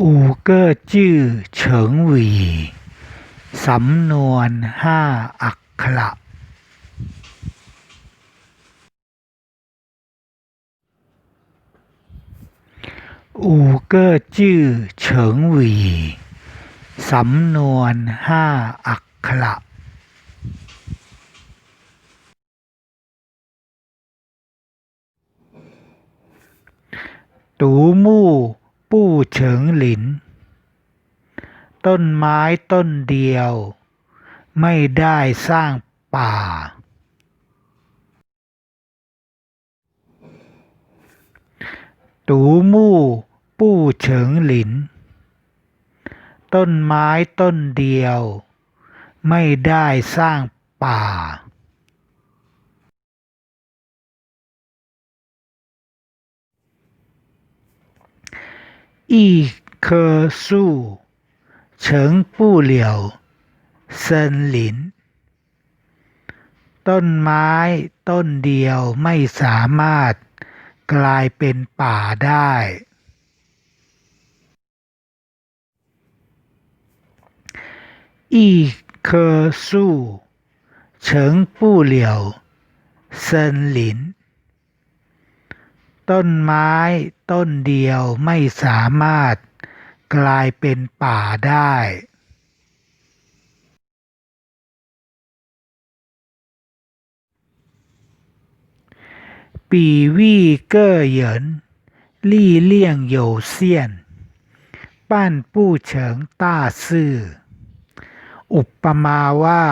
五个จื่อเฉิงหวี สำนวนห้าอักขระอูเก้อจื่อเฉิงหวี สำนวนห้าอักขระตูมู่ ปู้เฉิงหลิน ต้นไม้ต้นเดียว ไม่ได้สร้างป่า ตูมู่ ปู้เฉิงหลิน ต้นไม้ต้นเดียว ไม่ได้สร้างป่า 一棵树成不了森林 ต้นไม้ต้นเดียวไม่สามารถกลายเป็นป่าได้ 一棵树成不了森林 ต้นไม้ต้นเดียวไม่สามารถกลายเป็นป่าได้ปีวี่เก้อเหยินลี่เลี่ยงโยเซียน ป้านผู้เฉิงต้าซื่อ อุปมาว่า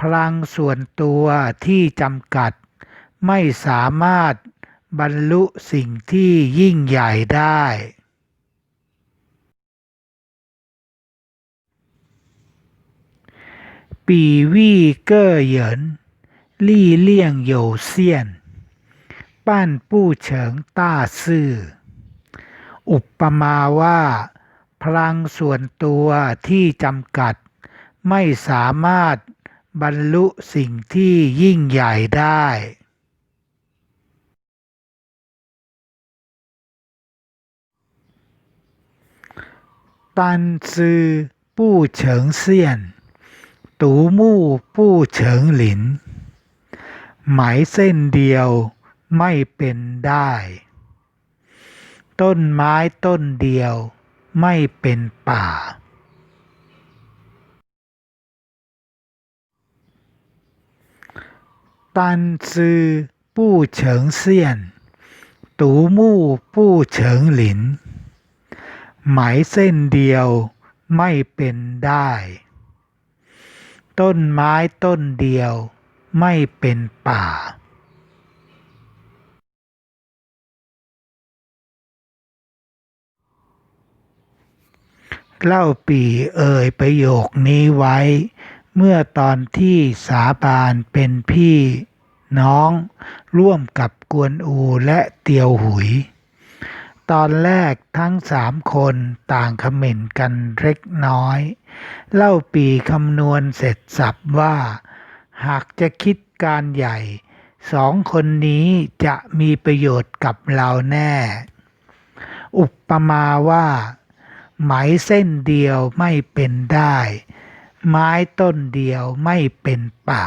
พลังส่วนตัวที่จำกัดไม่สามารถ บรรลุสิ่งที่ยิ่งใหญ่ได้ ปีวีเกอเหยินลี่เลี่ยงโยเซียน ป้นผู้เฉิงต้าซื่อ อุปมาว่า พลังส่วนตัวที่จำกัด ไม่สามารถบรรลุสิ่งที่ยิ่งใหญ่ได้ ตันซือปู้เฉิงเซียน ตูมู่ปู้เฉิงหลิน หมเส้นเดียวไม่เป็นได้ ต้นไม้ต้นเดียวไม่เป็นป่า ตันซือปู้เฉิงเซียน ตูมู่ปู้เฉิงหลิน ไหมเส้นเดียวไม่เป็นได้ ต้นไม้ต้นเดียวไม่เป็นป่าเล่าปี่เอ่ยประโยคนี้ไว้ เมื่อตอนที่สาบานเป็นพี่น้องร่วมกับกวนอูและเตียวหุย ตอนแรกทั้งสามคนต่างคอมเมนต์กันเล็กน้อย เล่าปีคำนวณเสร็จสับว่า หากจะคิดการใหญ่ สองคนนี้จะมีประโยชน์กับเราแน่ อุปมาว่า ไหมเส้นเดียวไม่เป็นได้ ไม้ต้นเดียวไม่เป็นป่า